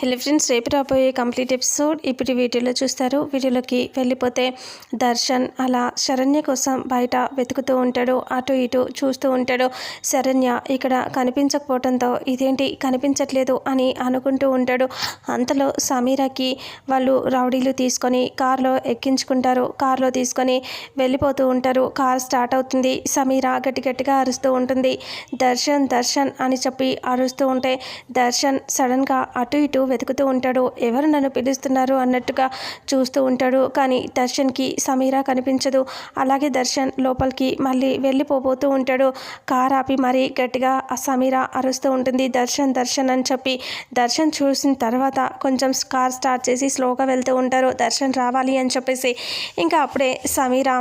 Hello friends రేపు రాబోయే complete episode ఇప్పుడు వీడియోలో చూస్తారు. వీడియోలోకి వెళ్ళిపోతే దర్శన్ అలా శరణ్య కోసం బయట వెతుకుతూ ఉంటాడు అటు ఇటు చూస్తూ ఉంటాడు. శరణ్య ఇక్కడ కనిపించకపోవడంతో ఇదేంటి కనిపించట్లేదు అని అనుకుంటూ ఉంటాడు. అంతలో సమీరాకి వాళ్ళు రౌడీలు తీసుకొని కార్లో ఎక్కించుకుంటారు. కార్లో తీసుకొని వెళ్ళిపోతూ ఉంటారు. కార్ స్టార్ట్ అవుతుంది. సమీర గట్టి గట్టిగా అరుస్తూ ఉంటుంది. దర్శన్ దర్శన్ అని చెప్పి అరుస్తూ ఉంటే దర్శన్ సడన్గా అటు ఇటు వెతుకుతూ ఉంటాడు. ఎవరు నన్ను పిలుస్తున్నారు అన్నట్టుగా చూస్తూ ఉంటాడు. కానీ దర్శన్కి సమీరా కనిపించదు. అలాగే దర్శన్ లోపలికి మళ్ళీ వెళ్ళిపోబోతూ ఉంటాడు. కార్ ఆపి మరీ గట్టిగా ఆ సమీరా అరుస్తూ ఉంటుంది. దర్శన్ దర్శన్ అని చెప్పి దర్శన్ చూసిన తర్వాత కొంచెం కార్ స్టార్ట్ చేసి స్లోగా వెళ్తూ ఉంటారు. దర్శన్ రావాలి అని చెప్పేసి ఇంకా అప్పుడే సమీరా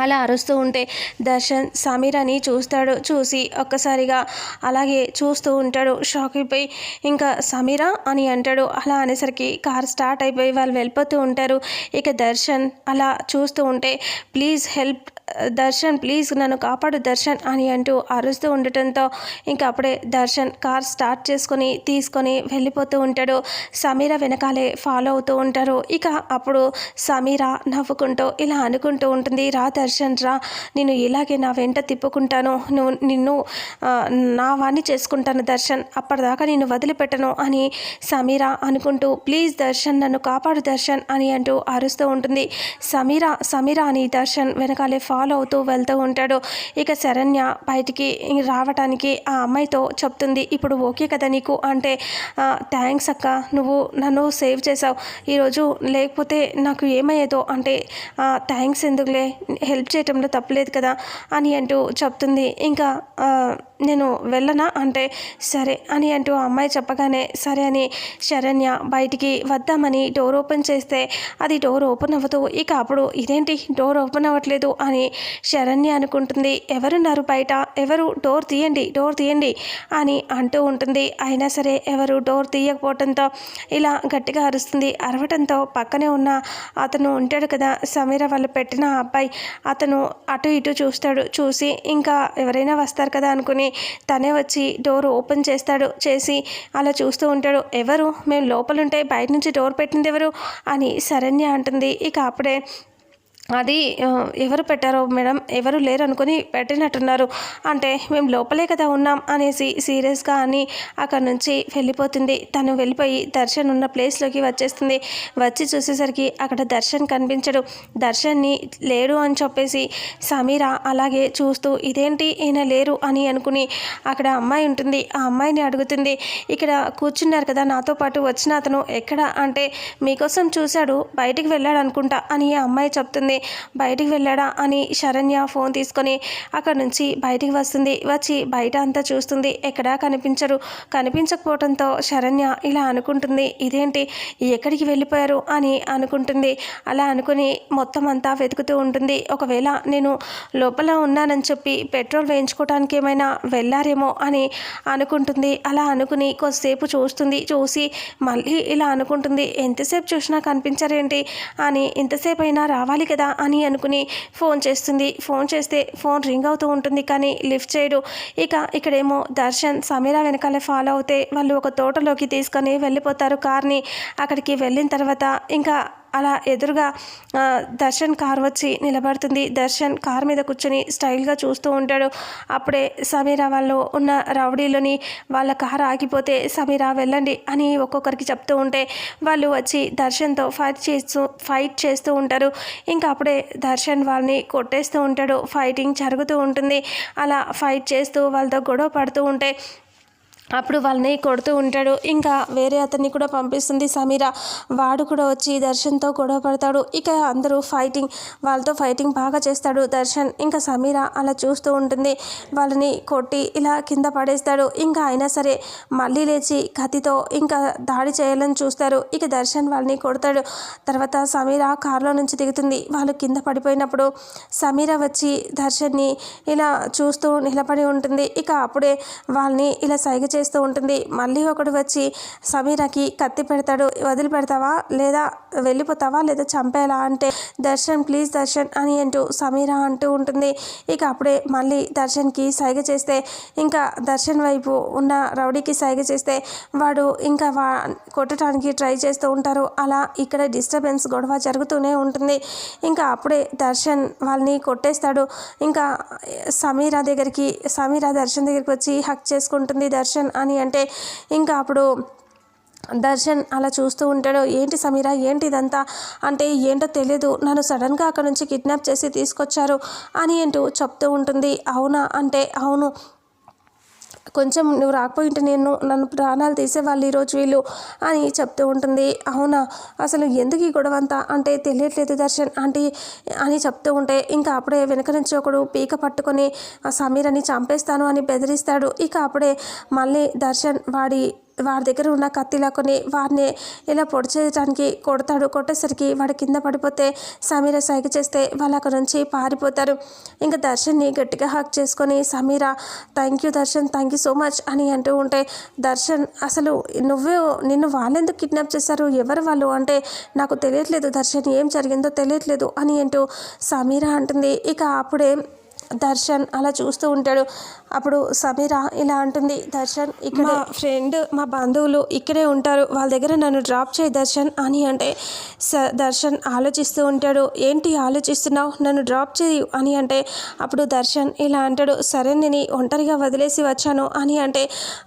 అలా అరుస్తూ ఉంటే దర్శన్ సమీరాని చూస్తాడు చూసి ఒక్కసారిగా అలాగే చూస్తూ ఉంటాడు. షాక్ అయిపోయి ఇంకా సమీరా? అని అంటాడు. అలా అనేసరికి కార్ స్టార్ట్ అయిపోయి వాళ్ళు వెళ్ళిపోతూ ఉంటారు. ఇక దర్శన్ అలా చూస్తూ ఉంటే ప్లీజ్ హెల్ప్ దర్శన్ ప్లీజ్ నన్ను కాపాడు దర్శన్ అని అంటూ అరుస్తూ ఉండటంతో ఇంకా అప్పుడే దర్శన్ కార్ స్టార్ట్ చేసుకొని తీసుకొని వెళ్ళిపోతూ ఉంటాడు. సమీర వెనకాలే ఫాలో అవుతూ ఉంటారు. ఇక అప్పుడు సమీర నవ్వుకుంటూ ఇలా అనుకుంటూ ఉంటుంది రా దర్శన్ దర్శన్ రా నేను ఇలాగే నా వెంట తిప్పుకుంటాను. నువ్వు నిన్ను నా వాణ్ణి చేసుకుంటాను దర్శన్. అప్పటిదాకా నేను వదిలిపెట్టను అని సమీర అనుకుంటూ ప్లీజ్ దర్శన్ నన్ను కాపాడు దర్శన్ అని అంటూ అరుస్తూ ఉంటుంది. సమీర సమీర అని దర్శన్ వెనకాలే ఫాలో అవుతూ వెళ్తూ ఉంటాడు. ఇక శరణ్య బయటికి రావటానికి ఆ అమ్మాయితో చెప్తుంది ఇప్పుడు ఓకే కదా నీకు? అంటే థ్యాంక్స్ అక్క నువ్వు నన్ను సేవ్ చేసావు ఈరోజు లేకపోతే నాకు ఏమయ్యేదో అంటే థ్యాంక్స్ ఎందుకులే? హెల్ప్ చేయటంలో తప్పలేదు కదా అని అంటూ చెప్తుంది. ఇంకా నేను వెళ్ళనా? అంటే సరే అని అంటూ ఆ అమ్మాయి చెప్పగానే సరే అని శరణ్య బయటికి వద్దామని డోర్ ఓపెన్ చేస్తే అది డోర్ ఓపెన్ అవ్వదు. ఇక అప్పుడు ఇదేంటి? డోర్ ఓపెన్ అవ్వట్లేదు అని శరణ్య అనుకుంటుంది. ఎవరున్నారు బయట? ఎవరు? డోర్ తీయండి డోర్ తీయండి అని అంటూ ఉంటుంది. అయినా సరే ఎవరు డోర్ తీయకపోవడంతో ఇలా గట్టిగా అరుస్తుంది. అరవటంతో పక్కనే ఉన్న అతను ఉంటాడు కదా సమీర వాళ్ళు పెట్టిన అబ్బాయి. అతను అటు ఇటు చూస్తాడు చూసి ఇంకా ఎవరైనా వస్తారు కదా అనుకుని తనే వచ్చి డోర్ ఓపెన్ చేస్తాడు చేసి అలా చూస్తూ ఉంటాడు. ఎవరు? మేము లోపలుంటే బయట నుంచి డోర్ పెట్టింది ఎవరు? అని శరణ్య అంటుంది. ఇక అప్పుడే అది ఎవరు పెట్టారో మేడం? ఎవరు లేరు అనుకుని పెట్టినట్టున్నారు. అంటే మేము లోపలే కదా ఉన్నాం అనేసి సీరియస్గా అని అక్కడ నుంచి వెళ్ళిపోతుంది. తను వెళ్ళిపోయి దర్శన్ ఉన్న ప్లేస్లోకి వచ్చేస్తుంది. వచ్చి చూసేసరికి అక్కడ దర్శన్ కనిపించడు. దర్శన్ని లేడు అని చెప్పేసి సమీర అలాగే చూస్తూ ఇదేంటి ఈయన లేరు అని అనుకుని అక్కడ అమ్మాయి ఉంటుంది. ఆ అమ్మాయిని అడుగుతుంది. ఇక్కడ కూర్చున్నారు కదా నాతో పాటు వచ్చిన అతను ఎక్కడ? అంటే మీకోసం చూశాడు బయటికి వెళ్ళాడు అనుకుంటా అని ఆ అమ్మాయి చెప్తుంది. బయటికి వెళ్ళాడా అని శరణ్య ఫోన్ తీసుకొని అక్కడ నుంచి బయటికి వస్తుంది. వచ్చి బయట అంతా చూస్తుంది. ఎక్కడా కనిపించరు. కనిపించకపోవడంతో శరణ్య ఇలా అనుకుంటుంది. ఇదేంటి? ఎక్కడికి వెళ్ళిపోయారు? అని అనుకుంటుంది. అలా అనుకుని మొత్తం అంతా వెతుకుతూ ఉంటుంది. ఒకవేళ నేను లోపల ఉన్నానని చెప్పి పెట్రోల్ వేయించుకోవడానికి ఏమైనా వెళ్ళారేమో? అని అనుకుంటుంది. అలా అనుకుని కొద్దిసేపు చూస్తుంది. చూసి మళ్ళీ ఇలా అనుకుంటుంది. ఎంతసేపు చూసినా కనిపించరేంటి? అని ఇంతసేపు అయినా రావాలి కదా? అని అనుకుని ఫోన్ చేస్తుంది. ఫోన్ చేస్తే ఫోన్ రింగ్ అవుతూ ఉంటుంది కానీ లిఫ్ట్ చేయడు. ఇక ఇక్కడేమో దర్శన్ సమీరా వెనకాలే ఫాలో అవుతే వాళ్ళు ఒక తోటలోకి తీసుకొని వెళ్ళిపోతారు. కార్ని అక్కడికి వెళ్ళిన తర్వాత ఇంకా అలా ఎదురుగా దర్శన్ కార్ వచ్చి నిలబడుతుంది. దర్శన్ కార్ మీద కూర్చొని స్టైల్గా చూస్తూ ఉంటాడు. అప్పుడే సమీరా వాళ్ళు ఉన్న రౌడీలోని వాళ్ళ కార్ ఆగిపోతే సమీరా వెళ్ళండి అని ఒక్కొక్కరికి చెప్తూ ఉంటే వాళ్ళు వచ్చి దర్శన్తో ఫైట్ చేస్తూ ఫైట్ చేస్తూ ఉంటారు. ఇంకా అప్పుడే దర్శన్ వాళ్ళని కొట్టేస్తూ ఉంటాడు. ఫైటింగ్ జరుగుతూ ఉంటుంది. అలా ఫైట్ చేస్తూ వాళ్ళతో గొడవ పడుతూ ఉంటే అప్పుడు వాళ్ళని కొడుతూ ఉంటాడు. ఇంకా వేరే అతన్ని కూడా పంపిస్తుంది. సమీర వాడు కూడా వచ్చి దర్శన్తో గొడవ పడతాడు. ఇక అందరూ ఫైటింగ్ వాళ్ళతో ఫైటింగ్ బాగా చేస్తాడు దర్శన్. ఇంకా సమీర అలా చూస్తూ ఉంటుంది. వాళ్ళని కొట్టి ఇలా కింద పడేస్తాడు. ఇంకా అయినా సరే మళ్ళీ లేచి కత్తితో ఇంకా దాడి చేయాలని చూస్తారు. ఇక దర్శన్ వాళ్ళని కొడతాడు. తర్వాత సమీర కారులో నుంచి దిగుతుంది. వాళ్ళు కింద పడిపోయినప్పుడు సమీర వచ్చి దర్శన్ని ఇలా చూస్తూ నిలబడి ఉంటుంది. ఇక అప్పుడే వాళ్ళని ఇలా సైగ చేస్తూ ఉంటుంది. మళ్ళీ ఒకడు వచ్చి సమీరాకి కత్తి పెడతాడు వదిలిపెడతావా లేదా వెళ్ళిపోతావా? లేదా చంపేలా అంటే దర్శన్ ప్లీజ్ దర్శన్ అని అంటూ సమీర అంటూ ఉంటుంది. ఇక అప్పుడే మళ్ళీ దర్శన్కి సైగ చేస్తే ఇంకా దర్శన్ వైపు ఉన్న రౌడీకి సైగ చేస్తే వాడు ఇంకా వా కొట్టడానికి ట్రై చేస్తూ ఉంటారు. అలా ఇక్కడ డిస్టర్బెన్స్ గొడవ జరుగుతూనే ఉంటుంది. ఇంకా అప్పుడే దర్శన్ వాళ్ళని కొట్టేస్తాడు. ఇంకా సమీరా దగ్గరికి సమీరా దర్శన్ దగ్గరికి వచ్చి హక్ చేసుకుంటుంది. దర్శన్ అని అంటే ఇంకా అప్పుడు దర్శన్ అలా చూస్తూ ఉంటాడు ఏంటి సమీరా ఏంటి ఇదంతా? అంటే ఏంటో తెలియదు నన్ను సడన్గా అక్కడ నుంచి కిడ్నాప్ చేసి తీసుకొచ్చారు అని ఏంటో చెప్తూ ఉంటుంది. అవునా? అంటే అవును. కొంచెం నువ్వు రాకపోయింటే నేను నన్ను ప్రాణాలు తీసేవాళ్ళు ఈరోజు వీళ్ళు అని చెప్తూ ఉంటుంది. అవునా? అసలు ఎందుకు ఈ గొడవ అంతా? అంటే తెలియట్లేదు దర్శన్ అంటే అని చెప్తూ ఉంటే ఇంకా అప్పుడే వెనక నుంచి ఒకడు పీక పట్టుకొని సమీర్ అని చంపేస్తాను అని బెదిరిస్తాడు. ఇక అప్పుడే మళ్ళీ దర్శన్ వాడి వాడి దగ్గర ఉన్న కత్తి లాక్కొని వాడిని ఇలా పొడి చేయడానికి కొడతాడు. కొట్టేసరికి వాడి కింద పడిపోతే సమీర సైగ చేస్తే వాళ్ళు అక్కడ నుంచి పారిపోతారు. ఇంకా దర్శన్ని గట్టిగా హక్ చేసుకొని Sameera thank you Darshan thank you so much అని అంటూ ఉంటే దర్శన్ అసలు నువ్వే నిన్ను వాళ్ళెందుకు కిడ్నాప్ చేశారు? ఎవరు వాళ్ళు? అంటే నాకు తెలియట్లేదు దర్శన్ ఏం జరిగిందో తెలియట్లేదు అని అంటూ సమీర అంటుంది. ఇక అప్పుడే దర్శన్ అలా చూస్తూ ఉంటాడు. అప్పుడు సమీర ఇలా అంటుంది దర్శన్ ఇక్కడ మా ఫ్రెండ్ మా బంధువులు ఇక్కడే ఉంటారు. వాళ్ళ దగ్గర నన్ను డ్రాప్ చేయి దర్శన్ అని అంటే స దర్శన్ ఆలోచిస్తూ ఉంటాడు. ఏంటి ఆలోచిస్తున్నావు? నన్ను డ్రాప్ చేయు అని అంటే అప్పుడు దర్శన్ ఇలా అంటాడు సరే నేను ఒంటరిగా వదిలేసి వచ్చాను అని అంటే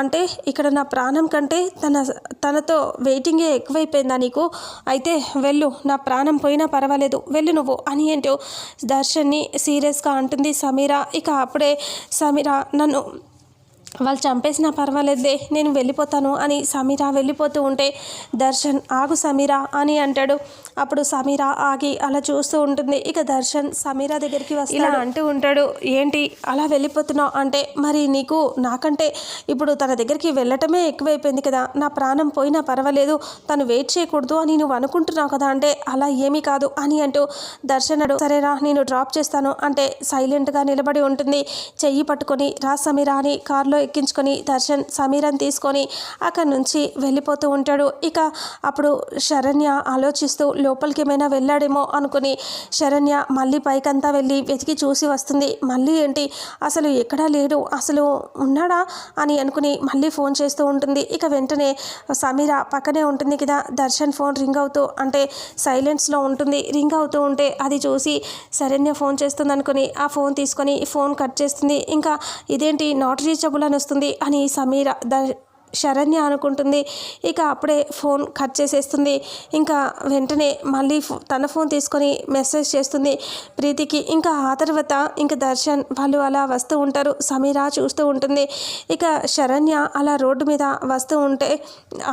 అంటే ఇక్కడ నా ప్రాణం కంటే తన తనతో వెయిటింగే ఎక్కువైపోయిందా నీకు? అయితే వెళ్ళు నా ప్రాణం పోయినా పర్వాలేదు వెళ్ళు నువ్వు అని అంటూ దర్శన్ని సీరియస్గా అంటుంది. సమీర ఇక అప్పుడే సమీర నన్ను వాళ్ళు చంపేసినా పర్వాలేదులే నేను వెళ్ళిపోతాను అని సమీరా వెళ్ళిపోతూ ఉంటే దర్శన్ ఆగు సమీరా అని అంటాడు. అప్పుడు సమీరా ఆగి అలా చూస్తూ ఉంటుంది. ఇక దర్శన్ సమీరా దగ్గరికి వస్తాడు. ఇలా అంటూ ఉంటాడు ఏంటి అలా వెళ్ళిపోతున్నావు? అంటే మరి నీకు నాకంటే ఇప్పుడు తన దగ్గరికి వెళ్ళటమే ఎక్కువైపోయింది కదా నా ప్రాణం పోయినా పర్వాలేదు తను వెయిట్ చేయకూడదు అని నువ్వు అనుకుంటున్నావు కదా అంటే అలా ఏమీ కాదు అని అంటూ దర్శనడు సరేరా నేను డ్రాప్ చేస్తాను అంటే సైలెంట్గా నిలబడి ఉంటుంది. చెయ్యి పట్టుకొని రా సమీరా అని కారులో ఎక్కించుకొని దర్శన్ సమీరన్ తీసుకొని అక్కడి నుంచి వెళ్ళిపోతూ ఉంటాడు. ఇక అప్పుడు శరణ్య ఆలోచిస్తూ లోపలికి ఏమైనా వెళ్ళాడేమో అనుకుని శరణ్య మళ్ళీ పైకంతా వెళ్ళి వెతికి చూసి వస్తుంది. మళ్ళీ ఏంటి? అసలు ఎక్కడా లేడు. అసలు ఉన్నాడా అని అనుకుని మళ్ళీ ఫోన్ చేస్తూ ఉంటుంది. ఇక వెంటనే సమీర పక్కనే ఉంటుంది కదా. దర్శన్ ఫోన్ రింగ్ అవుతూ అంటే సైలెన్స్లో ఉంటుంది. రింగ్ అవుతూ ఉంటే అది చూసి శరణ్య ఫోన్ చేస్తుంది అనుకుని ఆ ఫోన్ తీసుకొని ఫోన్ కట్ చేస్తుంది. ఇంకా ఇదేంటి? నాట్ రీచబుల్ అని వస్తుంది అని సమీర ద శరణ్య అనుకుంటుంది. ఇక అప్పుడే ఫోన్ కట్ చేసేస్తుంది. ఇంకా వెంటనే మళ్ళీ తన ఫోన్ తీసుకొని మెసేజ్ చేస్తుంది ప్రీతికి. ఇంకా ఆ తర్వాత ఇంకా దర్శన్ వాళ్ళు అలా వస్తూ ఉంటారు. సమీరా చూస్తూ ఉంటుంది. ఇక శరణ్య అలా రోడ్డు మీద వస్తూ ఉంటే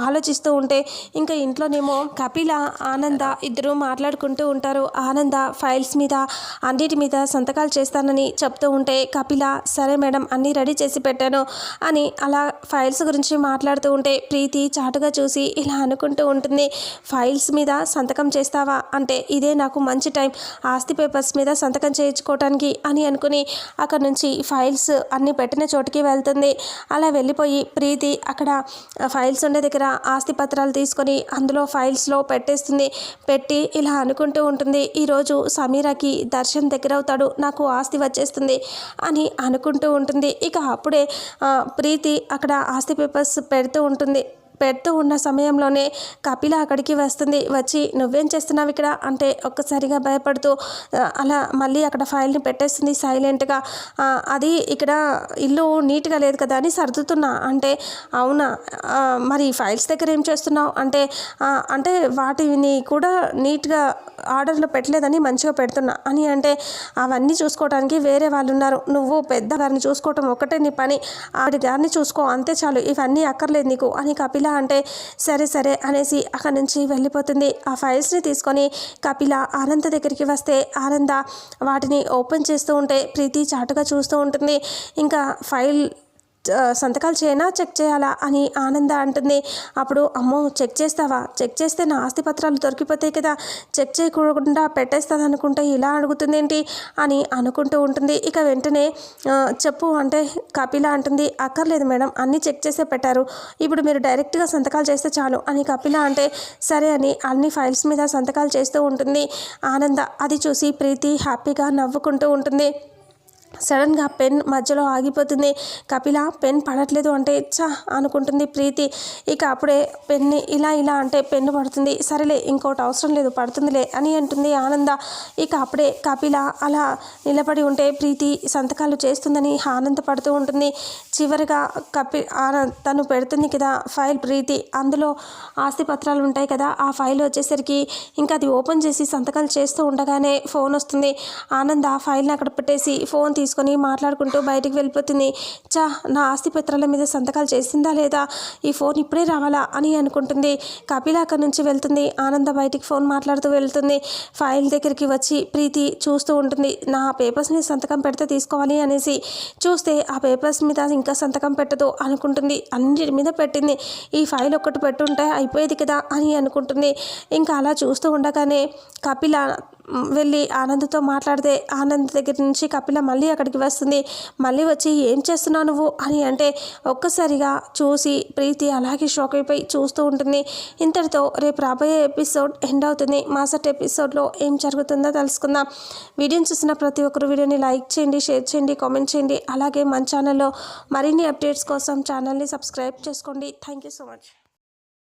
ఆలోచిస్తూ ఉంటే ఇంకా ఇంట్లోనేమో కపిల ఆనంద ఇద్దరు మాట్లాడుకుంటూ ఉంటారు. ఆనంద ఫైల్స్ మీద అన్నిటి మీద సంతకాలు చేస్తానని చెప్తూ ఉంటే కపిల సరే మేడం అన్నీ రెడీ చేసి పెట్టాను అని అలా ఫైల్స్ గురించి మాట్లాడుతూ ఉంటే ప్రీతి చాటుగా చూసి ఇలా అనుకుంటూ ఉంటుంది ఫైల్స్ మీద సంతకం చేస్తావా? అంటే ఇదే నాకు మంచి టైం ఆస్తి పేపర్స్ మీద సంతకం చేయించుకోవటానికి అని అనుకుని అక్కడ నుంచి ఫైల్స్ అన్నీ పెట్టిన చోటుకి వెళ్తుంది. అలా వెళ్ళిపోయి ప్రీతి అక్కడ ఫైల్స్ ఉండే దగ్గర ఆస్తి పత్రాలు తీసుకొని అందులో ఫైల్స్లో పెట్టేస్తుంది. పెట్టి ఇలా అనుకుంటూ ఉంటుంది ఈరోజు సమీరాకి దర్శన్ దగ్గర అవుతాడు నాకు ఆస్తి వచ్చేస్తుంది అని అనుకుంటూ ఉంటుంది. ఇక అప్పుడే ప్రీతి అక్కడ ఆస్తి పేపర్స్ పెడుతూ ఉంటుంది. పెడుతూ ఉన్న సమయంలోనే కపిల అక్కడికి వస్తుంది. వచ్చి నువ్వేం చేస్తున్నావు ఇక్కడ? అంటే ఒక్కసారిగా భయపడుతూ అలా మళ్ళీ అక్కడ ఫైల్ని పెట్టేస్తుంది సైలెంట్గా. అది ఇక్కడ ఇల్లు నీట్గా లేదు కదా అని సర్దుతున్నా. అంటే అవునా? మరి ఫైల్స్ దగ్గర ఏం చేస్తున్నావు? అంటే అంటే వాటిని కూడా నీట్గా ఆర్డర్లో పెట్టలేదని మంచిగా పెడుతున్నా అని అంటే అవన్నీ చూసుకోవడానికి వేరే వాళ్ళు ఉన్నారు. నువ్వు పెద్ద గారిని చూసుకోవటం ఒక్కటే నీ పని. ఆడి గారిని చూసుకో. అంతే చాలు. ఇవన్నీ అక్కర్లేదు నీకు అని కపిల అంటే సరే సరే అనేసి అక్కడి నుంచి వెళ్ళిపోతుంది. ఆ ఫైల్స్ని తీసుకొని కపిల ఆనంద దగ్గరికి వస్తే ఆనంద వాటిని ఓపెన్ చేస్తూ ఉంటే ప్రీతి చాటుగా చూస్తూ ఉంటుంది. ఇంకా ఫైల్ సంతకాలు చేయనా? చెక్ చేయాలా? అని ఆనంద అంటుంది. అప్పుడు అమ్మో చెక్ చేస్తావా? చెక్ చేస్తే నా ఆస్తి పత్రాలు దొరికిపోతాయి కదా. చెక్ చేయకుండా పెట్టేస్తాను అనుకుంటే ఇలా అడుగుతుంది ఏంటి? అని అనుకుంటూ ఉంటుంది. ఇక వెంటనే చెప్పు అంటే కపిల అంటుంది. అక్కర్లేదు మేడం అన్నీ చెక్ చేసే పెట్టారు. ఇప్పుడు మీరు డైరెక్ట్గా సంతకాలు చేస్తే చాలు అని కపిల అంటే సరే అని అన్ని ఫైల్స్ మీద సంతకాలు చేస్తూ ఉంటుంది. ఆనంద అది చూసి ప్రీతి హ్యాపీగా నవ్వుకుంటూ ఉంటుంది. సడన్గా పెన్ మధ్యలో ఆగిపోతుంది. కపిల పెన్ పడట్లేదు అంటే చా అనుకుంటుంది ప్రీతి. ఇక అప్పుడే పెన్ని ఇలా ఇలా అంటే పెన్ను పడుతుంది. సరేలే ఇంకోటి అవసరం లేదు పడుతుందిలే అని అంటుంది ఆనంద. ఇక అప్పుడే కపిల అలా నిలబడి ఉంటే ప్రీతి సంతకాలు చేస్తుందని ఆనందపడుతూ ఉంటుంది. చివరిగా కపి ఆనంద్ తను పెడుతుంది కదా ఫైల్ ప్రీతి. అందులో ఆస్తి పత్రాలు ఉంటాయి కదా ఆ ఫైల్ వచ్చేసరికి ఇంకా అది ఓపెన్ చేసి సంతకాలు చేస్తూ ఉండగానే ఫోన్ వస్తుంది. ఆనంద ఆ ఫైల్ని అక్కడ పెట్టేసి ఫోన్ తీసుకొని మాట్లాడుకుంటూ బయటికి వెళ్ళిపోతుంది. చా నా ఆస్తి పత్రాల మీద సంతకాలు చేసిందా లేదా? ఈ ఫోన్ ఇప్పుడే రావాలా అని అనుకుంటుంది. కపిల అక్కడి నుంచి వెళ్తుంది. ఆనంద బయటికి ఫోన్ మాట్లాడుతూ వెళ్తుంది. ఫైల్ దగ్గరికి వచ్చి ప్రీతి చూస్తూ ఉంటుంది. నా పేపర్స్ మీద సంతకం పెడితే తీసుకోవాలి అనేసి. చూస్తే ఆ పేపర్స్ మీద ఇంకా సంతకం పెట్టదు అనుకుంటుంది. అన్నిటి మీద పెట్టింది. ఈ ఫైల్ ఒక్కటి పెట్టుంటే అయిపోయేది కదా అని అనుకుంటుంది. ఇంకా అలా చూస్తూ ఉండగానే కపిల వెళ్ళి ఆనంద్తో మాట్లాడితే ఆనంద్ దగ్గర నుంచి కపిల మళ్ళీ అక్కడికి వస్తుంది. మళ్ళీ వచ్చి ఏం చేస్తున్నావు నువ్వు? అని అంటే ఒక్కసారిగా చూసి ప్రీతి అలాగే షాక్ అయిపోయి చూస్తూ ఉంటుంది. ఇంతటితో రేపు రాబోయే ఎపిసోడ్ ఎండ్ అవుతుంది. మాసట్ ఎపిసోడ్లో ఏం జరుగుతుందో తెలుసుకుందాం. వీడియోని చూసిన ప్రతి ఒక్కరు వీడియోని లైక్ చేయండి షేర్ చేయండి కామెంట్ చేయండి. అలాగే మన ఛానల్లో మరిన్ని అప్డేట్స్ కోసం ఛానల్ని సబ్స్క్రైబ్ చేసుకోండి. Thank you so much.